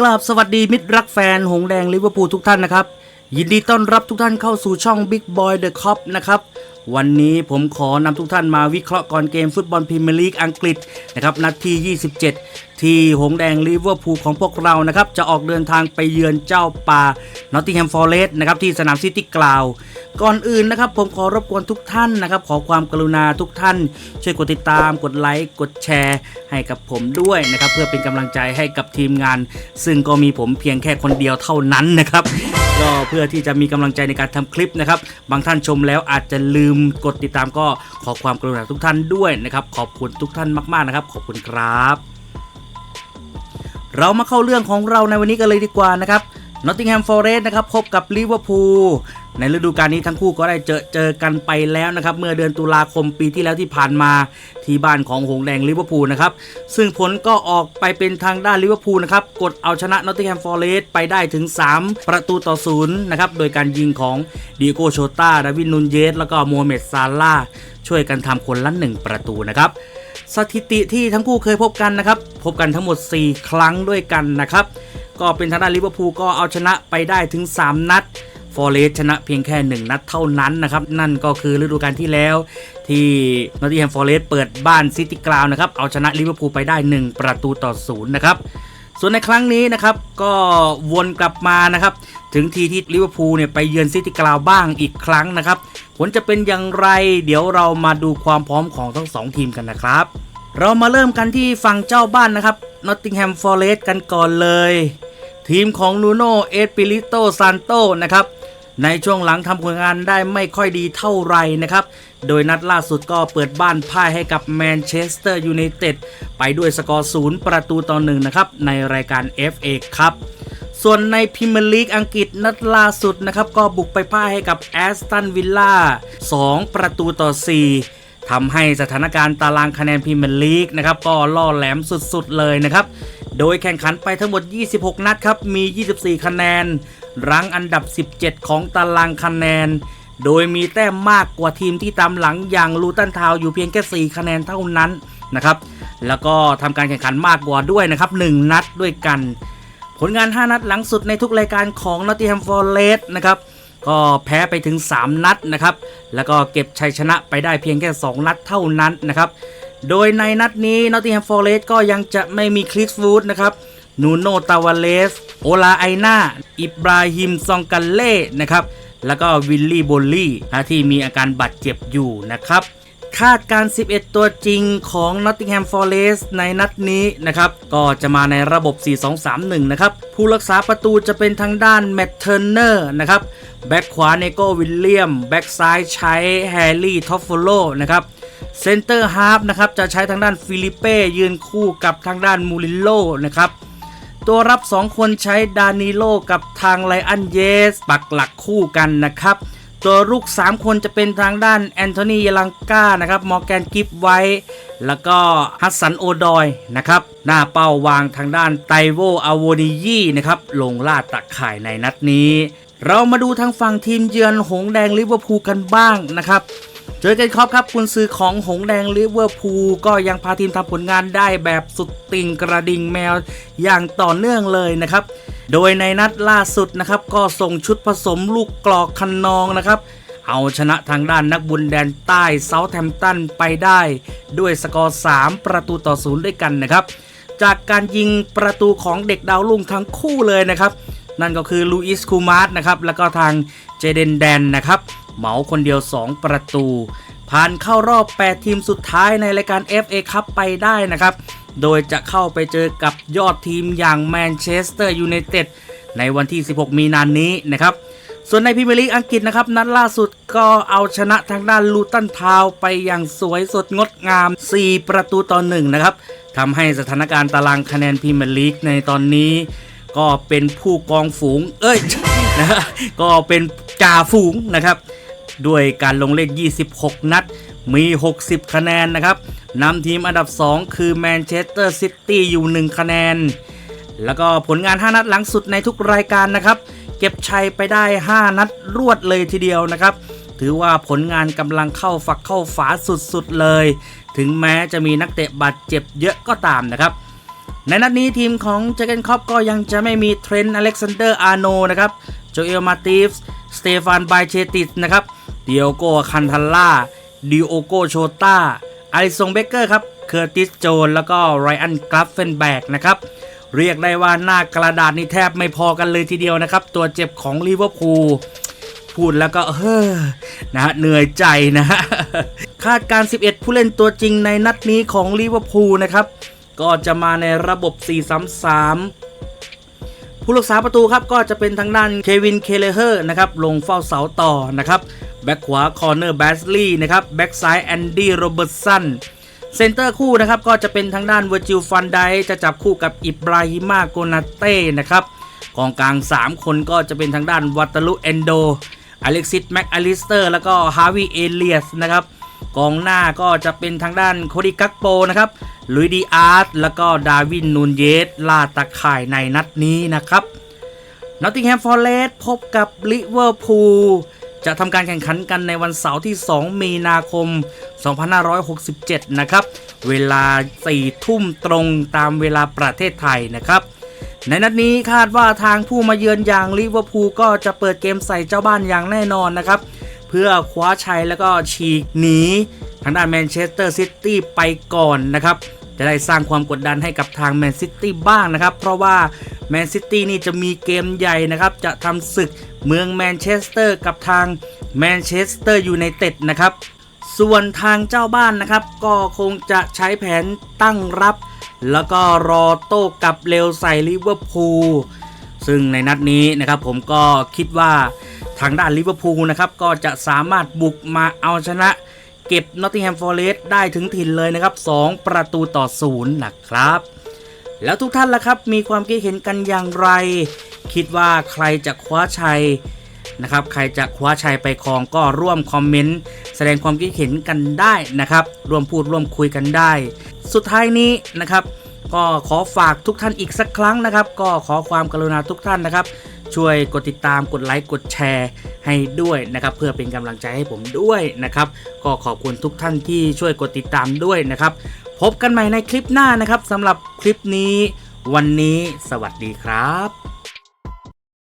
กราบสวัสดีมิตรรักแฟนหงแดงลิเวอร์พูลทุกท่านนะครับ ยินดีต้อนรับทุกท่านเข้าสู่ช่อง Big Boy The Cop นะครับ วันนี้ผมขอนำทุกท่านมาวิเคราะห์ก่อนเกมฟุตบอลพรีเมียร์ลีกอังกฤษนะครับนัดที่ 27 ที่หงแดงลิเวอร์พูลของพวกเรานะครับ จะออกเดินทางไปเยือนเจ้าป่านอตติงแฮมฟอร์เรสต์นะครับที่สนามซิตี้กราวก่อนอื่นนะครับ ผมขอรบกวนทุกท่านนะครับ ขอความกรุณาทุกท่าน ช่วยกดติดตามกดไลค์กดแชร์ ให้กับผมด้วยนะครับ เพื่อเป็นกำลังใจให้กับทีมงาน ซึ่งก็มีผมเพียงแค่คนเดียวเท่านั้นนะครับ ก็เพื่อที่จะมีกำลังใจในการทำคลิปนะครับ บางท่านชมแล้วอาจจะลืมกดติดตามก็ขอความกรุณาทุกท่านด้วยนะครับ ขอบคุณทุกท่านมากๆนะครับ ขอบคุณครับ เรามาเข้าเรื่องของเราในวันนี้กันเลยดีกว่านะครับ Nottingham Forest นะครับพบกับลิเวอร์พูลในฤดูกาลนี้ทั้งคู่ก็ได้เจอเจอกันไปแล้วนะครับ เมื่อเดือนตุลาคมปีที่แล้วที่ผ่านมาที่บ้านของหงแดงลิเวอร์พูลนะครับ ซึ่งผลก็ออกไปเป็นทางด้านลิเวอร์พูลนะครับ กดเอาชนะ Nottingham Forest ไปได้ถึง 3 ประตูต่อศูนย์นะครับ โดยการยิงของดิโกโชตาดาวินนูนเยส แล้วก็โมฮัมเหม็ดซาลาช่วยกันทำคนละหนึ่งประตูนะครับสถิติที่ทั้งคู่เคยพบกันนะครับ พบกันทั้งหมด 4 ครั้งด้วยกันนะครับ ก็เป็นทางด้านลิเวอร์พูลก็เอาชนะไปได้ถึง 3 นัดฟอร์เรสชนะเพียงแค่ 1 นัดเท่านั้นนะครับ นั่นก็คือฤดูกาลที่แล้วที่นอตติงแฮมฟอร์เรสเปิดบ้านซิตี้กราวนะครับ เอาชนะลิเวอร์พูลไปได้ 1 ประตูต่อศูนย์นะครับ ส่วนในครั้งนี้นะครับก็วนกลับมานะครับ ถึงทีที่ลิเวอร์พูลเนี่ยไปเยือนซิตี้กราวบ้างอีกครั้งนะครับ ผลจะเป็นอย่างไรเดี๋ยวเรามาดูความพร้อมของทั้งสองทีมกันนะครับ เรามาเริ่มกันที่ฝั่งเจ้าบ้านนะครับ Nottingham Forest กันก่อนเลย ทีมของนูโนเอสปิริโตซานโตนะครับในช่วงหลังทำผลงานได้ไม่ค่อยดีเท่าไหร่นะครับ โดยนัดล่าสุดก็เปิดบ้านพ่ายให้กับแมนเชสเตอร์ยูไนเต็ดไปด้วยสกอร์ศูนย์ประตูต่อหนึ่งนะครับ ในรายการ FA ครับ ส่วนในพรีเมียร์ลีกอังกฤษนัดล่าสุดนะครับ ก็บุกไปพ่ายให้กับแอสตันวิลล่า2ประตูต่อ 4ทำให้สถานการณ์ตารางคะแนนพรีเมียร์ลีกนะครับก็ล่อแหลมสุดๆเลยนะครับ โดยแข่งขันไปทั้งหมด 26 นัดครับ มี 24 คะแนน รั้งอันดับ 17 ของตารางคะแนน โดยมีแต้มมากกว่าทีมที่ตามหลังอย่างลูตันทาวอยู่เพียงแค่ 4 คะแนนเท่านั้นนะครับ แล้วก็ทำการแข่งขันมากกว่าด้วยนะครับ 1 นัดด้วยกัน ผลงาน 5 นัดหลังสุดในทุกรายการของ Nottingham Forest นะครับก็แพ้ไปถึง 3 นัดนะครับ แล้วก็เก็บชัยชนะไปได้เพียงแค่ 2 นัดเท่านั้นนะครับ โดยในนัดนี้ Nottingham Forest ก็ยังจะไม่มีคลิสฟูดนะครับนูโนตาวาเลส โอลาไอนาอิบราฮิมซองกันเล่นะครับ แล้วก็วิลลี่โบลลี่ที่มีอาการบาดเจ็บอยู่นะครับ คาดการ 11 ตัวจริงของ Nottingham Forest ในนัดนี้นะครับ ก็จะมาในระบบ 4-2-3-1 นะครับ ผู้รักษาประตูจะเป็นทางด้านแมตเทอร์เนอร์นะครับ แบ็กขวาเนโกวิลเลียม แบ็กซ้ายใช้แฮร์รี่ท็อฟโฟโลนะครับ เซนเตอร์ฮาร์ฟนะครับจะใช้ทางด้านฟิลิเป้ยืนคู่กับทางด้านมูรินโลนะครับตัวรับ 2 คนใช้ดานิโลกับทางไลอันเยส ปักหลักคู่กันนะครับ ตัวรุก3 คนจะเป็นทางด้านแอนโทนียลังกานะครับมอร์แกนกิฟไว้ แล้วก็ฮัสสันโอดอยนะครับ หน้าเป้าวางทางด้านไตโวอาวนิยีนะครับ ลงล่าตะข่ายในนัดนี้ เรามาดูทางฝั่งทีมเยือนหงแดงลิเวอร์พูลกันบ้างนะครับ เจอกันครับครับคุณซื้อของหงแดงลิเวอร์พูลก็ยังพาทีมทำผลงานได้แบบสุดติ่งกระดิ่งแมวอย่างต่อเนื่องเลยนะครับ โดยในนัดล่าสุดนะครับ ก็ส่งชุดผสมลูกกรอกคันนองนะครับ เอาชนะทางด้านนักบุญแดนใต้เซาท์แฮมตันไปได้ ด้วยสกอร์ 3 ประตูต่อศูนย์ด้วยกันนะครับ จากการยิงประตูของเด็กดาวรุ่งทั้งคู่เลยนะครับ นั่นก็คือลูอิสคูมาร์นะครับแล้วก็ทางเจเดนแดนนะครับ เหมาคนเดียว 2 ประตู ผ่านเข้ารอบ 8 ทีมสุดท้ายในรายการ FA คัพไปได้นะครับ โดยจะเข้าไปเจอกับยอดทีมอย่างแมนเชสเตอร์ยูไนเต็ดในวันที่ 16 มีนานนี้นะครับส่วนในพรีเมียร์ลีกอังกฤษนะครับนัดล่าสุดก็เอาชนะทางด้านลูตันทาวไปอย่างสวยสดงดงาม 4 ประตูต่อ1นะครับทำให้สถานการณ์ตารางคะแนนพรีเมียร์ลีกในตอนนี้ ก็เป็นผู้กองฝูง เอ้ยนะฮะก็เป็นจ่าฝูงนะครับ ด้วยการลงเล่น 26 นัด มี 60 คะแนนนะครับนำทีมอันดับ 2 คือแมนเชสเตอร์ซิตี้อยู่ 1 คะแนน แล้วก็ผลงาน 5 นัดหลังสุดในทุกรายการนะครับ เก็บชัยไปได้ 5 นัดรวดเลยทีเดียวนะครับ ถือว่าผลงานกำลังเข้าฝักเข้าฝาสุดๆเลย ถึงแม้จะมีนักเตะบาดเจ็บเยอะก็ตามนะครับในนัดนี้ทีมของเจเกนคอปก็ยังจะไม่มีเทรนต์อเล็กซานเดอร์อาร์โนนะครับ โจเอลมาติฟส์เตฟานไบเชติสนะครับ เดียโกคันทัลล่าดิโอโกโชต้าอลิซงเบเกอร์ครับ เคอร์ติสโจน แล้วก็ไรอันกราฟเฟนแบกนะครับ เรียกได้ว่าหน้ากระดาษนี่แทบไม่พอกันเลยทีเดียวนะครับ ตัวเจ็บของลิเวอร์พูลพูดแล้วก็เฮ้อนะฮะเหนื่อยใจนะฮะคาดการ 11 ผู้เล่นตัวจริงในนัดนี้ของลิเวอร์พูลนะครับ ก็จะมาในระบบ 4-3-3 ผู้รักษาประตูครับก็จะเป็นทางด้านเควินเคเลเฮอร์นะครับ ลงเฝ้าเสาต่อนะครับ แบ็คขวาคอร์เนอร์แบสลีย์นะครับแบ็คซ้ายแอนดี้โรเบิร์ตสันเซนเตอร์คู่นะครับก็จะเป็นทางด้านเวอร์จิลฟันไดจะจับคู่กับอิบราฮิมาโกนาเต้นะครับกองกลาง 3 คนก็จะเป็นทางด้านวัตลุเอนโดอเล็กซิสแม็กอลิสเตอร์แล้วก็ฮาวิเอเลียสนะครับกองหน้าก็จะเป็นทางด้านโคดิกักโปนะครับลุยดีอาร์ตแล้วก็ดาวินนูนเยสลาตะข่ายในนัดนี้นะครับนอตติงแฮมฟอร์เรสต์พบกับลิเวอร์พูล จะทำการแข่งขันกันในวันเสาร์ที่ 2 มีนาคม 2567 นะครับ เวลา 4 ทุ่มตรงตามเวลาประเทศไทยนะครับ ในนัดนี้คาดว่าทางผู้มาเยือนอย่างลิเวอร์พูลก็จะเปิดเกมใส่เจ้าบ้านอย่างแน่นอนนะครับ เพื่อคว้าชัยแล้วก็ฉีกหนีทางด้านแมนเชสเตอร์ซิตี้ไปก่อนนะครับจะได้สร้างความกดดันให้กับทางแมนซิตี้บ้างนะครับ เพราะว่าแมนซิตี้นี่จะมีเกมใหญ่นะครับ จะทำศึก เมืองแมนเชสเตอร์กับทางแมนเชสเตอร์ยูไนเต็ดนะครับ ส่วนทางเจ้าบ้านนะครับ ก็คงจะใช้แผนตั้งรับ แล้วก็รอโต้กับเร็วใส่ลิเวอร์พูลซึ่งในนัดนี้นะครับผมก็คิดว่าทางด้านลิเวอร์พูลนะครับก็จะสามารถบุกมาเอาชนะ เก็บนอตติงแฮมฟอร์เรสต์ได้ถึงถิ่นเลยนะครับ 2 ประตูต่อศูนย์นะครับ แล้วทุกท่านล่ะครับมีความคิดเห็นกันอย่างไร คิดว่าใครจะคว้าชัยนะครับ ใครจะคว้าชัยไปครองก็ร่วมคอมเมนต์แสดงความคิดเห็นกันได้นะครับ ร่วมพูดร่วมคุยกันได้ สุดท้ายนี้นะครับ ก็ขอฝากทุกท่านอีกสักครั้งนะครับ ก็ขอความกรุณาทุกท่านนะครับ ช่วยกดติดตามกดไลค์กดแชร์ให้ด้วยนะครับ เพื่อเป็นกำลังใจให้ผมด้วยนะครับ ก็ขอบคุณทุกท่านที่ช่วยกดติดตามด้วยนะครับ พบกันใหม่ในคลิปหน้านะครับสำหรับคลิปนี้ วันนี้สวัสดีครับ